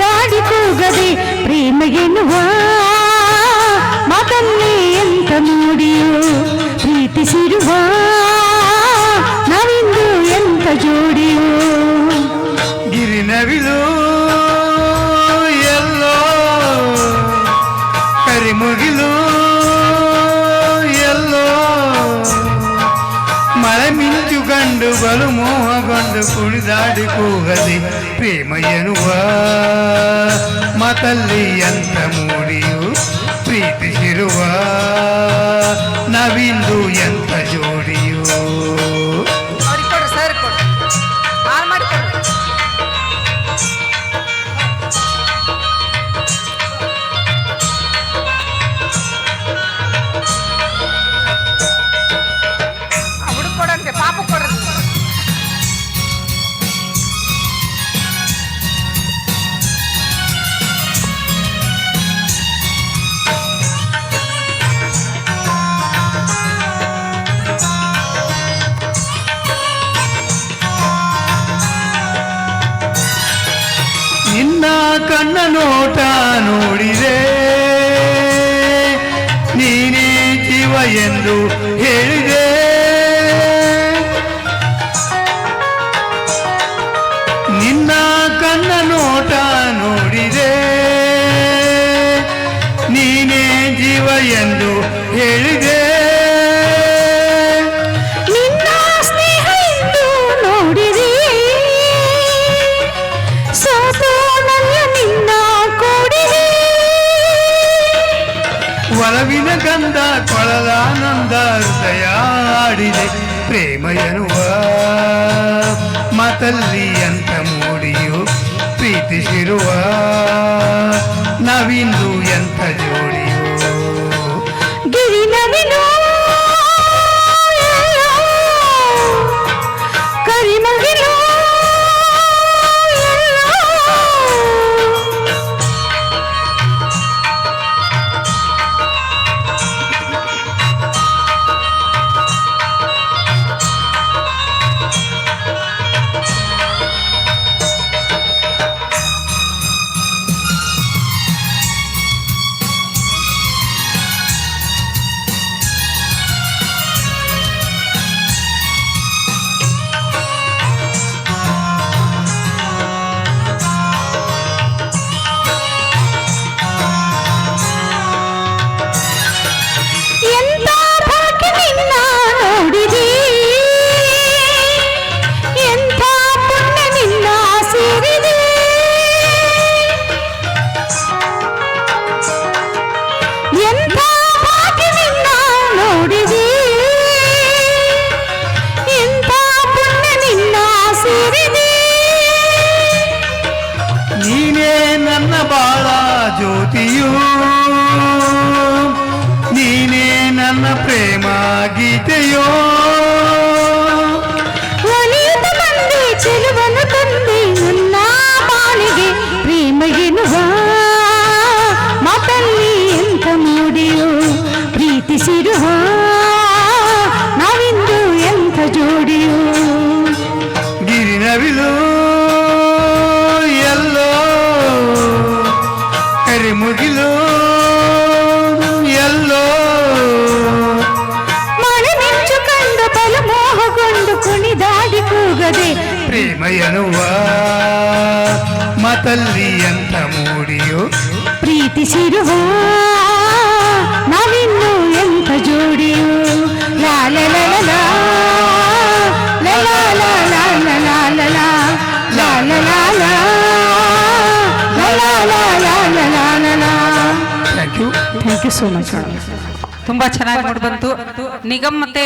ಎಗರಾಡಿ ತೂಗದೆ ಪ್ರೇಮ ಎನ್ನುವ ಮಾತನ್ನೇ ಎಂತ ಮೂಡಿಯೋ ಮೋಹಗೊಂಡು ಕುಣಿದಾಡಿ ಕೂಗಲಿ ಪ್ರೇಮ ಎನ್ನುವ ಮತಲ್ಲಿ ಎಂತ ಮೂಡಿಯು ಪ್ರೀತಿಸಿರುವ ನವಿಂದು ಎಂತ ಜೋಡಿಯು? ಕಣ್ಣ ನೋಟ ನೋಡಿದೆ. ನೀನೇ ಜೀವ ಎಂದು ಹೇಳಿದೆ. ನಿನ್ನ ಕಣ್ಣ ನೋಟ ನೋಡಿದೆ. ನೀನೇ ಜೀವ ಎಂದು ಹೇಳಿದೆ. ಗಂಧ ಕೊಳಲಾನಂದ ಹೃದಯ ಆಡಿದೆ. ಪ್ರೇಮ ಎನ್ನುವ ಮತಲ್ಲಿ ಅಂತ ಮೂಡಿಯು ಪ್ರೀತಿಸಿರುವ ನವಿಂದು ಎಂಥ ಜೋಡಿಯು. ಗಿರಿ ಜ್ಯೋತಿಯು ನೀನೇ ನನ್ನ ಪ್ರೇಮ ಕರಿಮುಗಿಲು ಎಲ್ಲೋ ಮಳೆ ಮಿಂಚು ಕಂಡು ಬಲು ಮೋಹಗೊಂಡು ಕುಣಿದಾಡಿ ಕೂಗದೆ ಪ್ರೇಮ ಎನ್ನುವ ಮತಲ್ಲಿ ಎಂಥ ಮೂಡಿಯೋ ಪ್ರೀತಿಸಿರುವ ಥ್ಯಾಂಕ್ ಯು ಸೋ ಮಚ್ ತುಂಬ ಚೆನ್ನಾಗಿ ಮೂಡ್ ಬಂತು ನಿಗಮ್ ಮತ್ತೆ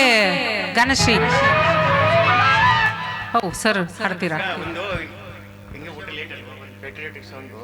ಘನಶ್ರೀ. How sir ಹಾಡ್ತೀರಾ?